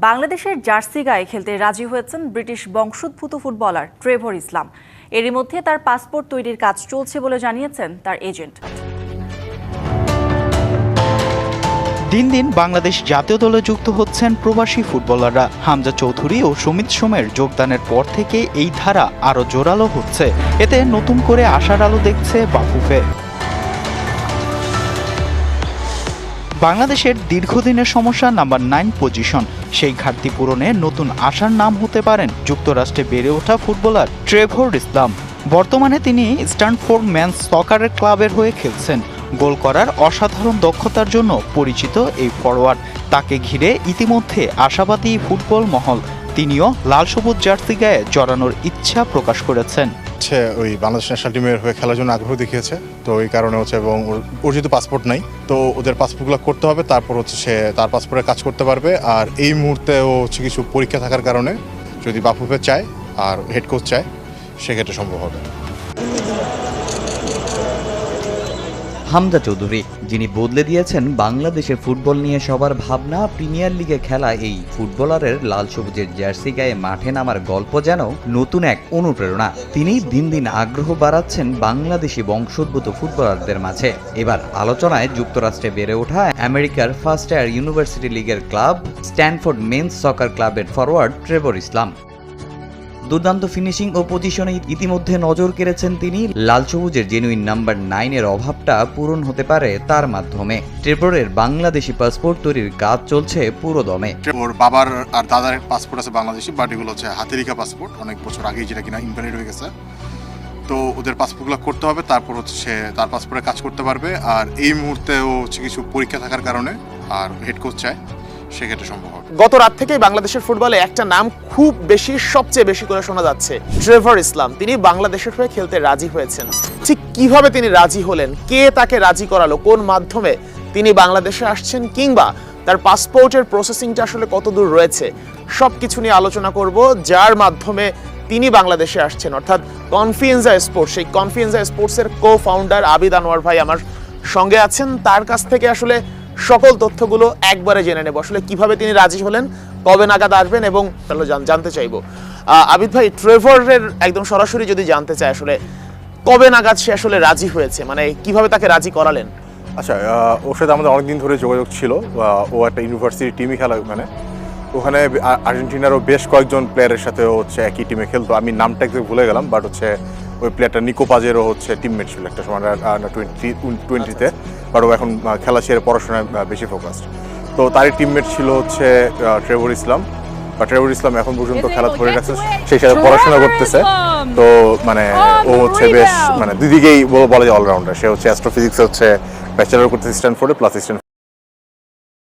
বাংলাদেশের জার্সি গায়ে খেলতে রাজি হয়েছেন ব্রিটিশ বংশোদ্ভূত ফুটবলার ট্রেভর ইসলাম। এরই মধ্যে তার পাসপোর্ট তৈরির কাজ চলছে বলে জানিয়েছেন তার এজেন্ট। দিন দিন বাংলাদেশ জাতীয় দলে যুক্ত হচ্ছেন প্রবাসী ফুটবলাররা। হামজা চৌধুরী ও সুমিত সোমের যোগদানের পর থেকে এই ধারা আরও জোরালো হচ্ছে। এতে নতুন করে আশার আলো দেখছে বাফুফে। বাংলাদেশের দীর্ঘদিনের সমস্যা নাম্বার নাইন পজিশন। সেই ঘাটতি পূরণে নতুন আশার নাম হতে পারেন যুক্তরাষ্ট্রে বেড়ে ওঠা ফুটবলার ট্রেভর ইসলাম। বর্তমানে তিনি স্ট্যান্ডফোর্ড ম্যানস সকারের ক্লাবের হয়ে খেলছেন। গোল করার অসাধারণ দক্ষতার জন্য পরিচিত এই ফরোয়ার্ড। তাকে ঘিরে ইতিমধ্যে আশাবাদী ফুটবল মহল। তিনিও লাল সবুজ জার্সি গায়ে জড়ানোর ইচ্ছা প্রকাশ করেছেন। হচ্ছে ওই বাংলাদেশ ন্যাশনাল টিমের হয়ে খেলার জন্য আগ্রহ দেখিয়েছে। তো এই কারণে হচ্ছে এবং ওর- যেহেতু পাসপোর্ট নাই, তো ওদের পাসপোর্টগুলো করতে হবে, তারপর হচ্ছে সে তার পাসপোর্টে কাজ করতে পারবে। আর এই মুহূর্তে ও হচ্ছে কিছু পরীক্ষা থাকার কারণে যদি বাফুফে চায় আর হেড কোচ চায়, সেক্ষেত্রে সম্ভব হবে। হামজা চৌধুরী, যিনি বদলে দিয়েছেন বাংলাদেশের ফুটবল নিয়ে সবার ভাবনা, প্রিমিয়ার লিগে খেলা এই ফুটবলারের লাল সবুজের জার্সি গায়ে মাঠে নামার গল্প যেন নতুন এক অনুপ্রেরণা। তিনি দিন দিন আগ্রহ বাড়াচ্ছেন বাংলাদেশি বংশোদ্ভূত ফুটবলারদের মাঝে। এবার আলোচনায় যুক্তরাষ্ট্রে বেড়ে ওঠা আমেরিকার ফার্স্ট ইয়ার ইউনিভার্সিটি লিগের ক্লাব, স্ট্যানফোর্ড মেন্স সকার ক্লাবের ফরওয়ার্ড ট্রেভর ইসলাম। দুর্দান্ত ফিনিশিং ও পজিশনে ইতিমধ্যে নজর কেড়েছেন তিনি। লাল সবুজের জেনুইন নাম্বার নাইনের অভাবটা পূরণ হতে পারে তার মাধ্যমে। ট্রেভরের বাংলাদেশি পাসপোর্ট তৈরির কাজ চলছে পুরো দমে ওর বাবার আর দাদার পাসপোর্ট আছে বাংলাদেশি বাট এগুলো হচ্ছে হাতেরিকা পাসপোর্ট অনেক বছর আগেই যেটা কিনা ইনভ্যালিড হয়ে গেছে। তো ওদের পাসপোর্টগুলো করতে হবে, তারপর হচ্ছে তার পাসপোর্টে কাজ করতে পারবে। আর এই মুহূর্তে ও হচ্ছে কিছু পরীক্ষা থাকার কারণে আর হেড কোচ চায়। সেক্ষেত্রে সম্ভব হবে। গত রাত থেকেই বাংলাদেশের ফুটবলে একটা নাম খুব বেশি, সবচেয়ে বেশি করে শোনা যাচ্ছে, ট্রেভর ইসলাম। তিনি বাংলাদেশের হয়ে খেলতে রাজি হয়েছেন। ঠিক কীভাবে তিনি রাজি হলেন, কে তাকে রাজি করালো, কোন মাধ্যমে তিনি বাংলাদেশে আসছেন কিংবা তার পাসপোর্টের প্রসেসিংটা আসলে কতদূর রয়েছে সব কিছু নিয়ে আলোচনা করব, যার মাধ্যমে তিনি বাংলাদেশে আসছেন। অর্থাৎ কনফিয়েন্সা স্পোর্টস, সেই কনফিয়েন্সা স্পোর্টসের কো ফাউন্ডার আবিদ আনোয়ার ভাই আমার সঙ্গে আছেন। তার কাছ থেকে আসলে সকল তথ্যগুলো একবারে জেনে নেব। আসলে কীভাবে তিনি রাজি হলেন, কবে নাগাদ আসবেন এবং জানতে চাইব। আবিদ ভাই, ট্রেভরের একদম সরাসরি যদি জানতে চাই আসলে কবে নাগাদ সে আসলে রাজি হয়েছে? মানে কীভাবে তাকে রাজি করালেন? আচ্ছা ওর সাথে আমাদের অনেকদিন ধরে যোগাযোগ ছিল। ও একটা ইউনিভার্সিটি টিমই খেলা ওখানে। ওখানে আর্জেন্টিনারও বেশ কয়েকজন প্লেয়ারের সাথে হচ্ছে একই টিমে খেলতো। আমি নামটা একটু ভুলে গেলাম বাট হচ্ছে ওই প্লেয়ারটা নিকো পাজেরও হচ্ছে টিমমেট ছিল একটা সময় টোয়েন্টি টোয়েন্টিতে বাট ও এখন খেলা ছেড়ে পড়াশোনায় বেশি ফোকাসড তো তারই টিমমেট ছিল হচ্ছে ট্রেভর ইসলাম বা ট্রেভর ইসলাম এখন পর্যন্ত খেলা ধরে রাখছে সেই সাথে পড়াশোনা করতেছে। তো মানে ও হচ্ছে বেশ মানে দুই দিকেই বলা যায় অলরাউন্ডার সে হচ্ছে অ্যাস্ট্রোফিজিক্স হচ্ছে ব্যাচেলার করতেছে স্ট্যানফোর্ডে প্লাস স্ট্যানফোর্ড